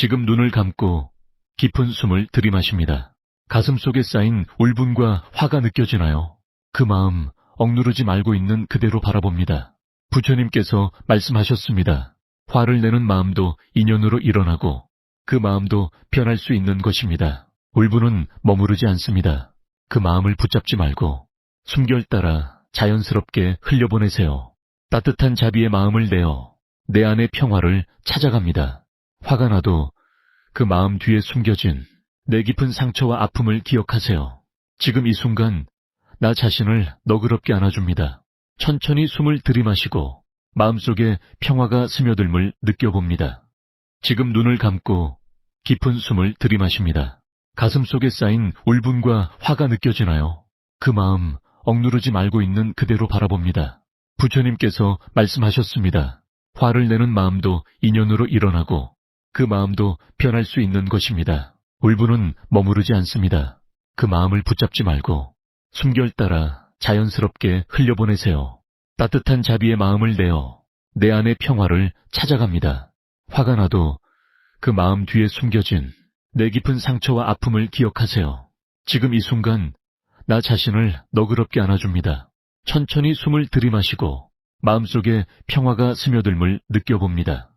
지금 눈을 감고 깊은 숨을 들이마십니다. 가슴 속에 쌓인 울분과 화가 느껴지나요? 그 마음 억누르지 말고 있는 그대로 바라봅니다. 부처님께서 말씀하셨습니다. 화를 내는 마음도 인연으로 일어나고 그 마음도 변할 수 있는 것입니다. 울분은 머무르지 않습니다. 그 마음을 붙잡지 말고 숨결 따라 자연스럽게 흘려보내세요. 따뜻한 자비의 마음을 내어 내 안의 평화를 찾아갑니다. 화가 나도 그 마음 뒤에 숨겨진 내 깊은 상처와 아픔을 기억하세요. 지금 이 순간 나 자신을 너그럽게 안아줍니다. 천천히 숨을 들이마시고 마음속에 평화가 스며들물 느껴봅니다. 지금 눈을 감고 깊은 숨을 들이마십니다. 가슴 속에 쌓인 울분과 화가 느껴지나요? 그 마음 억누르지 말고 있는 그대로 바라봅니다. 부처님께서 말씀하셨습니다. 화를 내는 마음도 인연으로 일어나고 그 마음도 변할 수 있는 것입니다. 울분은 머무르지 않습니다. 그 마음을 붙잡지 말고 숨결 따라 자연스럽게 흘려보내세요. 따뜻한 자비의 마음을 내어 내 안의 평화를 찾아갑니다. 화가 나도 그 마음 뒤에 숨겨진 내 깊은 상처와 아픔을 기억하세요. 지금 이 순간 나 자신을 너그럽게 안아줍니다. 천천히 숨을 들이마시고 마음속에 평화가 스며들물 느껴봅니다.